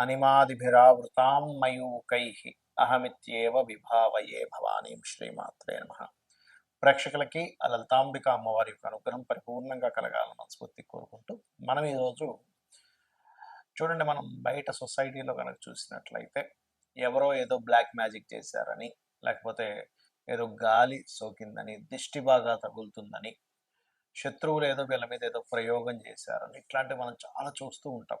అనిమాదిభిరావృతాం మయూకై అహమిత్యేవ విభావయే భవానీం శ్రీమాత్రే నమ. ప్రేక్షకులకి ఆ లలితాంబిక అమ్మవారి యొక్క అనుగ్రహం పరిపూర్ణంగా కలగాలని మనస్ఫూర్తి కోరుకుంటూ మనం ఈరోజు చూడండి మనం బయట సొసైటీలో కనుక చూసినట్లయితే ఎవరో ఏదో బ్లాక్ మ్యాజిక్ చేశారని లేకపోతే ఏదో గాలి సోకిందని దిష్టి బాగా తగులుతుందని శత్రువులు ఏదో వీళ్ళ మీద ఏదో ప్రయోగం చేశారని ఇట్లాంటివి మనం చాలా చూస్తూ ఉంటాం.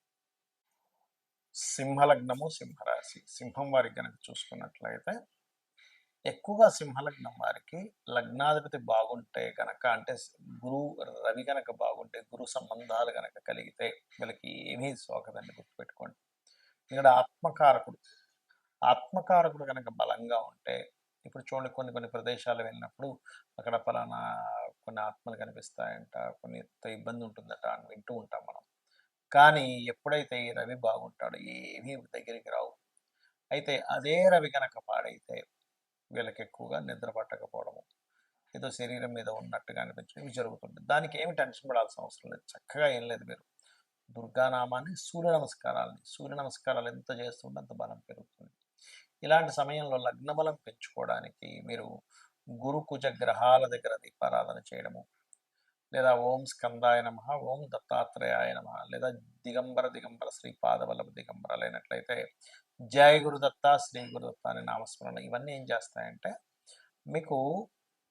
సింహలగ్నము సింహరాశి. సింహం వారికి కనుక చూసుకున్నట్లయితే ఎక్కువగా సింహలగ్నం వారికి లగ్నాధిపతి బాగుంటే కనుక అంటే గురువు రవి కనుక బాగుంటే గురు సంబంధాలు కనుక కలిగితే వీళ్ళకి ఏమీ సోకదండి గుర్తుపెట్టుకోండి. ఇక్కడ ఆత్మకారకుడు ఆత్మకారకుడు కనుక బలంగా ఉంటే ఇప్పుడు చూడండి కొన్ని కొన్ని ప్రదేశాలు వెళ్ళినప్పుడు అక్కడ ఫలానా కొన్ని ఆత్మలు కనిపిస్తాయంట కొన్ని ఇబ్బంది ఉంటుందట అని వింటూ ఉంటాం మనం. కానీ ఎప్పుడైతే ఈ రవి బాగుంటాడో ఏమీ దగ్గరికి రావు. అయితే అదే రవి కనుక పాడైతే వీళ్ళకి ఎక్కువగా నిద్ర పట్టకపోవడము ఏదో శరీరం మీద ఉన్నట్టుగా అనిపించడం ఇవి జరుగుతుంది దానికి ఏమి టెన్షన్ పడాల్సిన అవసరం లేదు. చక్కగా ఏం లేదు మీరు. దుర్గానామాన్ని సూర్య నమస్కారాలని సూర్య నమస్కారాలు ఎంత చేస్తుంటే అంత బలం పెరుగుతుంది. ఇలాంటి సమయంలో లగ్న బలం పెంచుకోవడానికి మీరు గురు కుజ గ్రహాల దగ్గర దీపారాధన చేయడము లేదా ఓం స్కందాయ నమ ఓం దత్తాత్రేయాయ నమ లేదా దిగంబర దిగంబర శ్రీ పాదవల్లభ దిగంబరాలైనట్లయితే జయ గురుదత్త శ్రీ గురుదత్త అనే నామస్మరణ ఇవన్నీ ఏం చేస్తాయంటే మీకు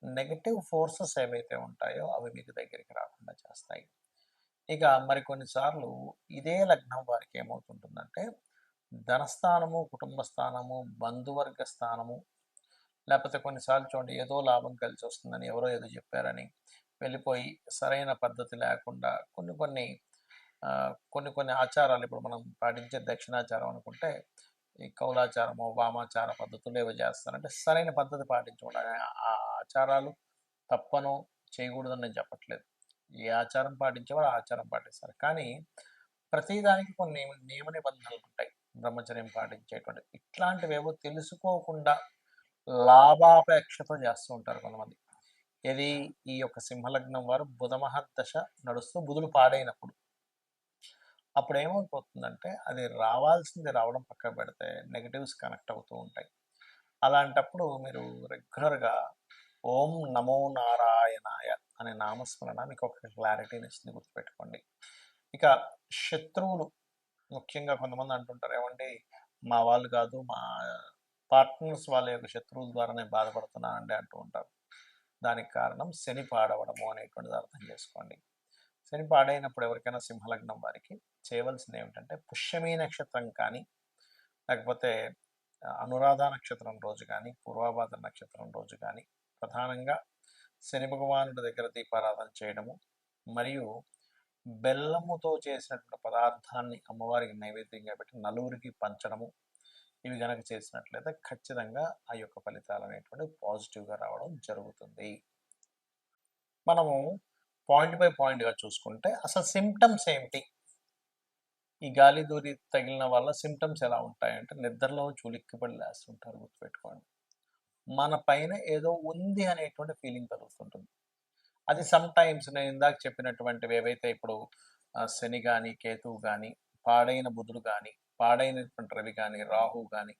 నెగటివ్ ఫోర్సెస్ ఏవైతే ఉంటాయో అవి మీకు దగ్గరికి రాకుండా చేస్తాయి. ఇక మరికొన్నిసార్లు ఇదే లగ్నం వారికి ఏమవుతుంటుందంటే ధనస్థానము కుటుంబ స్థానము బంధువర్గ స్థానము లేకపోతే కొన్నిసార్లు చూడండి ఏదో లాభం కలిసి వస్తుందని ఎవరో ఏదో చెప్పారని వెళ్ళిపోయి సరైన పద్ధతి లేకుండా కొన్ని కొన్ని కొన్ని కొన్ని ఆచారాలు ఇప్పుడు మనం పాటించే దక్షిణాచారం అనుకుంటే ఈ కౌలాచారము వామాచార పద్ధతులు ఏవో చేస్తారంటే సరైన పద్ధతి పాటించకుండా ఆ ఆచారాలు తప్పను చేయకూడదని నేను చెప్పట్లేదు. ఏ ఆచారం పాటించేవారు ఆ ఆచారం పాటిస్తారు. కానీ ప్రతిదానికి కొన్ని నియమ నియమ నిబంధనలు ఉంటాయి. బ్రహ్మచర్యం పాటించేటువంటి ఇట్లాంటివేవో తెలుసుకోకుండా లాభాపేక్షతో చేస్తూ ఉంటారు కొంతమంది. ఇది ఈ యొక్క సింహలగ్నం వారు బుధ మహర్దశ నడుస్తూ బుధులు పాడైనప్పుడు. అప్పుడు ఏమైపోతుందంటే అది రావాల్సింది రావడం పక్కన పెడితే నెగటివ్స్ కనెక్ట్ అవుతూ ఉంటాయి. అలాంటప్పుడు మీరు రెగ్యులర్గా ఓం నమో నారాయణాయ అనే నామస్మరణ మీకు ఒక క్లారిటీని ఇస్తుంది గుర్తుపెట్టుకోండి. ఇక శత్రువులు ముఖ్యంగా కొంతమంది అంటుంటారు ఏమండి మా వాళ్ళు కాదు మా పార్ట్నర్స్ వాళ్ళ యొక్క శత్రువుల ద్వారానే బాధపడుతున్నానండి అంటూ ఉంటారు. దానికి కారణం శని పాడవడము అనేటువంటిది అర్థం చేసుకోండి. శని పాడైనప్పుడు ఎవరికైనా సింహలగ్నం వారికి చేయవలసింది ఏమిటంటే పుష్యమీ నక్షత్రం కానీ లేకపోతే అనురాధ నక్షత్రం రోజు కానీ పూర్వాభాద్ర నక్షత్రం రోజు కానీ ప్రధానంగా శని భగవానుడి దగ్గర దీపారాధన చేయడము మరియు బెల్లముతో చేసినటువంటి పదార్థాన్ని అమ్మవారికి నైవేద్యంగా పెట్టి నలుగురికి పంచడము ఇవి కనుక చేసినట్లయితే ఖచ్చితంగా ఆ యొక్క ఫలితాలు అనేటువంటి పాజిటివ్గా రావడం జరుగుతుంది. మనము పాయింట్ బై పాయింట్గా చూసుకుంటే అసలు సిమ్టమ్స్ ఏమిటి? ఈ గాలి దూరి తగిలిన వల్ల సిమ్టమ్స్ ఎలా ఉంటాయంటే నిద్రలో చులిక్కిపడి లేస్తుంటారు గుర్తుపెట్టుకోండి. మన పైన ఏదో ఉంది అనేటువంటి ఫీలింగ్ కలుగుతుంటుంది. అది సమ్ టైమ్స్ నేను ఇందాక చెప్పినటువంటివి ఏవైతే ఇప్పుడు శని కానీ కేతువు కానీ పాడైన బుధుడు కానీ పాడైనటువంటి రవి కానీ రాహు కానీ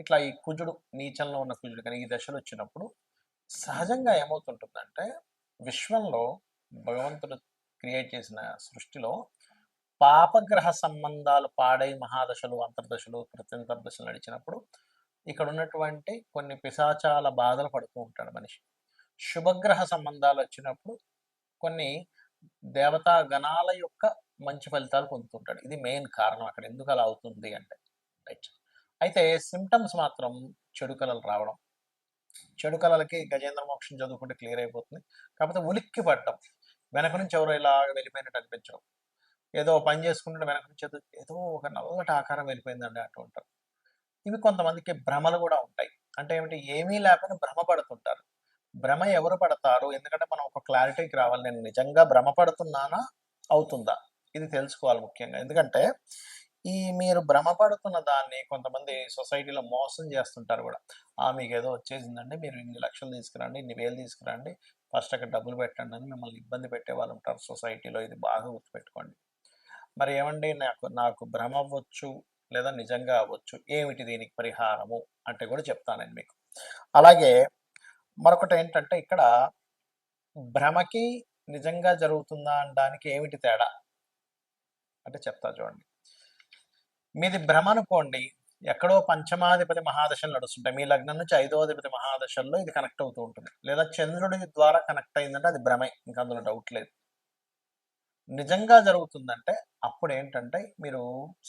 ఇట్లా ఈ కుజుడు నీచంలో ఉన్న కుజుడు కానీ ఈ దశలు వచ్చినప్పుడు సహజంగా ఏమవుతుంటుందంటే విశ్వంలో భగవంతుడు క్రియేట్ చేసిన సృష్టిలో పాపగ్రహ సంబంధాలు పాడై మహాదశలు అంతర్దశలు ప్రత్యంతర్దశలు నడిచినప్పుడు ఇక్కడ ఉన్నటువంటి కొన్ని పిశాచాల బాధలు పడుతూ ఉంటాడు మనిషి. శుభగ్రహ సంబంధాలు వచ్చినప్పుడు కొన్ని దేవతా గణాల యొక్క మంచి ఫలితాలు పొందుతుంటాడు. ఇది మెయిన్ కారణం అక్కడ. ఎందుకు అలా అవుతుంది అంటే రైట్. అయితే సిమ్టమ్స్ మాత్రం చెడు కళలు రావడం. చెడు కళలకి గజేంద్ర మోక్షం చదువుకుంటే క్లియర్ అయిపోతుంది. కాకపోతే ఉలిక్కి పడటం వెనక నుంచి ఎవరో ఇలా వెళ్ళిపోయినట్టు అనిపించడం. ఏదో పని చేసుకుంటే వెనక నుంచి ఏదో ఏదో ఒక నల్లటి ఆకారం వెళ్ళిపోయిందండి అంటూ ఉంటారు ఇవి కొంతమందికి భ్రమలు కూడా ఉంటాయి. అంటే ఏమిటి? ఏమీ లేకుండా భ్రమ పడుతుంటారు భ్రమ ఎవరు పడతారు? ఎందుకంటే మనం ఒక క్లారిటీకి రావాలి. నేను నిజంగా భ్రమ పడుతున్నానా అవుతుందా? ఇది తెలుసుకోవాలి ముఖ్యంగా. ఎందుకంటే ఈ మీరు భ్రమపడుతున్న దాన్ని కొంతమంది సొసైటీలో మోసం చేస్తుంటారు కూడా. ఆ మీకు ఏదో వచ్చేసిందండి మీరు ఇన్ని లక్షలు తీసుకురండి ఇన్ని వేలు తీసుకురండి ఫస్ట్ అక్కడ డబ్బులు పెట్టండి అని మిమ్మల్ని ఇబ్బంది పెట్టే వాళ్ళు ఉంటారు సొసైటీలో. ఇది బాగా గుర్తుపెట్టుకోండి. మరి ఏమండి నాకు నాకు భ్రమ అవ్వచ్చు లేదా నిజంగా అవ్వచ్చు ఏమిటి దీనికి పరిహారము అంటే కూడా చెప్తానండి మీకు. అలాగే మరొకటి ఏంటంటే ఇక్కడ భ్రమకి నిజంగా జరుగుతుందా అనడానికి ఏమిటి తేడా? అంటే చెప్తా చూడండి. మీది భ్రమ అనుకోండి ఎక్కడో పంచమాధిపతి మహాదశలు నడుస్తుంటాయి. మీ లగ్నం నుంచి ఐదోధిపతి మహాదశల్లో ఇది కనెక్ట్ అవుతూ ఉంటుంది. లేదా చంద్రుడి ద్వారా కనెక్ట్ అయిందంటే అది భ్రమే ఇంకా అందులో డౌట్ లేదు. నిజంగా జరుగుతుందంటే అప్పుడు ఏంటంటే మీరు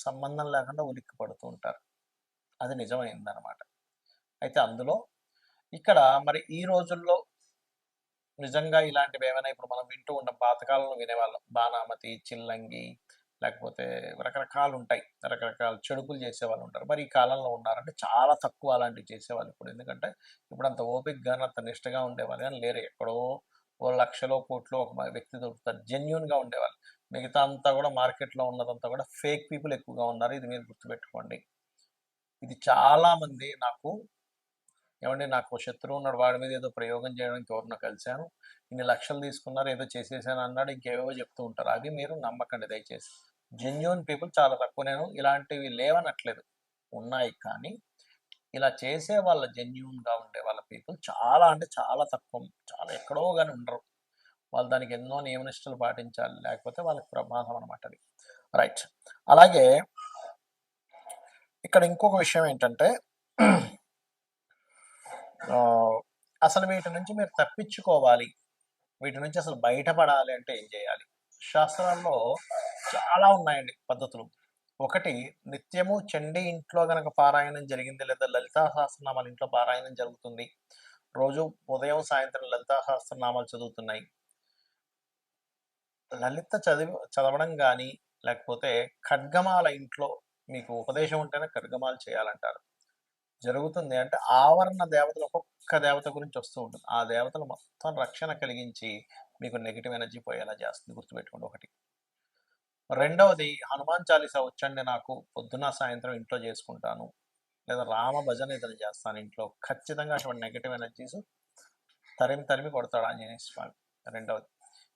సంబంధం లేకుండా ఉలిక్కి పడుతూ ఉంటారు. అది నిజమైందనమాట అయితే అందులో ఇక్కడ మరి ఈ రోజుల్లో నిజంగా ఇలాంటివి ఏమైనా ఇప్పుడు మనం వింటూ ఉంటాం పాతకాలంలో వినేవాళ్ళం. బాణామతి చిల్లంగి లేకపోతే రకరకాలు ఉంటాయి. రకరకాల చెడుపులు చేసేవాళ్ళు ఉంటారు. మరి ఈ కాలంలో ఉన్నారంటే చాలా తక్కువ అలాంటివి చేసేవాళ్ళు ఇప్పుడు. ఎందుకంటే ఇప్పుడు అంత ఓపిక్గా అంత నిష్టగా ఉండేవాళ్ళు కానీ లేరు. ఎక్కడో ఓ లక్షలో కోట్లో ఒక వ్యక్తి దొరుకుతారు. జెన్యున్గా ఉండేవాళ్ళు. మిగతా అంతా కూడా మార్కెట్లో ఉన్నదంతా కూడా ఫేక్ పీపుల్ ఎక్కువగా ఉన్నారు. ఇది మీరు గుర్తుపెట్టుకోండి. ఇది చాలామంది నాకు ఏమండి నాకు శత్రువు ఉన్నాడు. వాడి మీద ఏదో ప్రయోగం చేయడానికి ఎవరినో కలిశాను. ఇన్ని లక్షలు తీసుకున్నారు ఏదో చేసేసాను అన్నాడు ఇంకేవేవో చెప్తూ ఉంటారు. అవి మీరు నమ్మకండి దయచేసి. జెన్యున్ పీపుల్ చాలా తక్కువ. నేను ఇలాంటివి లేవనట్లేదు. ఉన్నాయి కానీ ఇలా చేసే వాళ్ళ జెన్యున్గా ఉండే వాళ్ళ పీపుల్ చాలా అంటే చాలా తక్కువ. చాలా ఎక్కడో కానీ ఉండరు. వాళ్ళు దానికి ఎన్నో నియమనిష్టలు పాటించాలి. లేకపోతే వాళ్ళకి ప్రమాదం అనమాట అది. రైట్ అలాగే ఇక్కడ ఇంకొక విషయం ఏంటంటే అసలు వీటి నుంచి మీరు తప్పించుకోవాలి. వీటి నుంచి అసలు బయటపడాలి అంటే ఏం చేయాలి? శాస్త్రాల్లో చాలా ఉన్నాయండి పద్ధతులు. ఒకటి నిత్యము చండి ఇంట్లో గనక పారాయణం జరిగింది లేదా లలితా సహస్రనామాలు ఇంట్లో పారాయణం జరుగుతుంది. రోజు ఉదయం సాయంత్రం లలితా సహస్రనామాలు చదువుతున్నాయి. లలిత చదివి చదవడం కానీ లేకపోతే ఖడ్గమాల ఇంట్లో మీకు ఉపదేశం ఉంటేనే ఖడ్గమాలు చేయాలంటారు. జరుగుతుంది. అంటే ఆవరణ దేవతలు ఒక్కొక్క దేవత గురించి వస్తూ ఉంటుంది. ఆ దేవతలు మొత్తం రక్షణ కలిగించి మీకు నెగిటివ్ ఎనర్జీ పోయేలా చేస్తుంది. గుర్తుపెట్టుకోండి ఒకటి. రెండవది హనుమాన్ చాలీసా వచ్చండి నాకు. పొద్దున సాయంత్రం ఇంట్లో చేసుకుంటాను. లేదా రామ భజన ఏదైనా చేస్తాను ఇంట్లో. ఖచ్చితంగా అటువంటి నెగిటివ్ ఎనర్జీస్ తరిమి తరిమి కొడతాడు ఆంజనేయ స్వామి. రెండవది.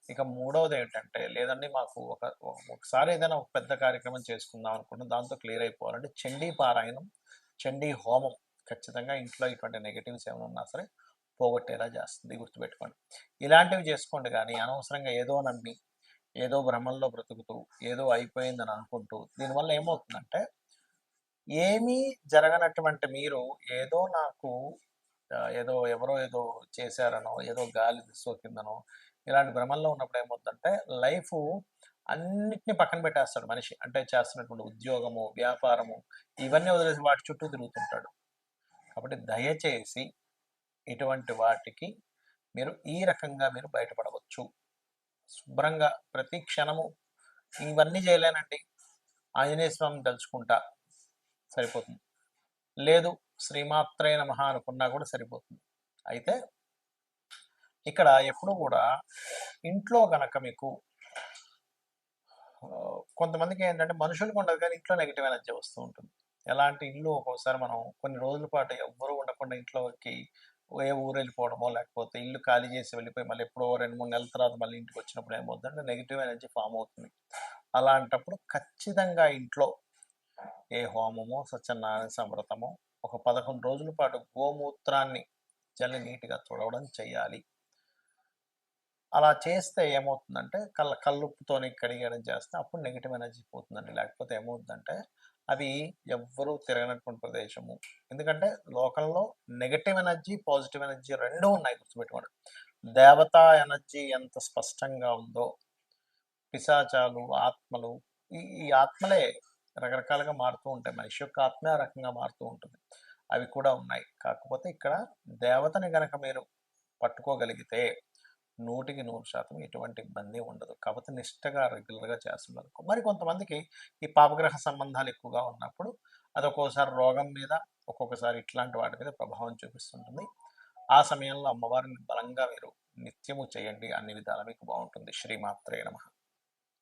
ఇక మూడవది ఏంటంటే లేదండి మాకు ఒక ఒకసారి ఏదైనా ఒక పెద్ద కార్యక్రమం చేసుకుందాం అనుకుంటున్నాం. దాంతో క్లియర్ అయిపోవాలంటే చండీ పారాయణం చండీ హోమం ఖచ్చితంగా ఇంట్లో ఇటువంటి నెగిటివ్స్ ఏమైనా ఉన్నా సరే పోగొట్టేలా చేస్తుంది గుర్తుపెట్టుకోండి. ఇలాంటివి చేసుకోండి కానీ అనవసరంగా ఏదో నమ్మి ఏదో భ్రమంలో బ్రతుకుతూ ఏదో అయిపోయిందని అనుకుంటూ దీనివల్ల ఏమవుతుందంటే ఏమీ జరగనటువంటి మీరు ఏదో నాకు ఏదో ఎవరో ఏదో చేశారనో ఏదో గాలి సోకిందనో ఇలాంటి భ్రమంలో ఉన్నప్పుడు ఏమవుతుందంటే లైఫ్ అన్నిటిని పక్కన పెట్టేస్తాడు మనిషి. అంటే చేస్తున్నటువంటి ఉద్యోగము వ్యాపారము ఇవన్నీ వదిలేసి వాటి చుట్టూ తిరుగుతుంటాడు. కాబట్టి దయచేసి ఇటువంటి వాటికి మీరు ఈ రకంగా మీరు బయటపడవచ్చు. శుభ్రంగా ప్రతి క్షణము ఇవన్నీ చేయలేనండి. ఆంజనేయ స్వామిని తలుచుకుంటా సరిపోతుంది. లేదు శ్రీమాత్రే మహా అనుకున్నా కూడా సరిపోతుంది. అయితే ఇక్కడ ఎప్పుడు కూడా ఇంట్లో కనుక మీకు కొంతమందికి ఏంటంటే మనుషులకు ఉండదు కానీ ఇంట్లో నెగిటివ్ ఎనర్జీ వస్తూ ఉంటుంది. ఎలాంటి ఇల్లు ఒక్కోసారి మనం కొన్ని రోజుల పాటు ఎవ్వరూ ఉండకుండా ఇంట్లోకి ఏ ఊరు వెళ్ళిపోవడమో లేకపోతే ఇల్లు ఖాళీ చేసి వెళ్ళిపోయి మళ్ళీ ఎప్పుడో రెండు మూడు నెలల తర్వాత మళ్ళీ ఇంటికి వచ్చినప్పుడు ఏమవుతుందంటే నెగిటివ్ ఎనర్జీ ఫామ్ అవుతుంది. అలాంటప్పుడు ఖచ్చితంగా ఇంట్లో ఏ హోమమో సత్యనారాయణ సమృతమో ఒక పదకొండు రోజుల పాటు గోమూత్రాన్ని జల్లి నీట్గా తుడవడం చేయాలి. అలా చేస్తే ఏమవుతుందంటే కళ్ళ కల్లుప్పుతోని కడిగడం చేస్తే అప్పుడు నెగిటివ్ ఎనర్జీ పోతుందండి. లేకపోతే ఏమవుతుందంటే అది ఎవ్వరూ తిరగనటువంటి ప్రదేశము. ఎందుకంటే లోకంలో నెగటివ్ ఎనర్జీ పాజిటివ్ ఎనర్జీ రెండూ ఉన్నాయి గుర్తుపెట్టుకోండి. దేవతా ఎనర్జీ ఎంత స్పష్టంగా ఉందో పిశాచాలు ఆత్మలు ఈ ఈ ఆత్మలే రకరకాలుగా మారుతూ ఉంటాయి. మనిషి యొక్క ఆత్మే రకంగా మారుతూ ఉంటుంది. అవి కూడా ఉన్నాయి. కాకపోతే ఇక్కడ దేవతని గనక మీరు పట్టుకోగలిగితే నూటికి నూరు శాతం ఎటువంటి ఇబ్బంది ఉండదు. కాకపోతే నిష్టగా రెగ్యులర్గా చేస్తున్నారు. మరి కొంతమందికి ఈ పాపగ్రహ సంబంధాలు ఎక్కువగా ఉన్నప్పుడు అది ఒక్కోసారి రోగం మీద ఒక్కొక్కసారి ఇట్లాంటి వాటి మీద ప్రభావం చూపిస్తుంటుంది. ఆ సమయంలో అమ్మవారిని బలంగా మీరు నిత్యము చేయండి అన్ని విధాల మీకు బాగుంటుంది. శ్రీమాత్రే నమ.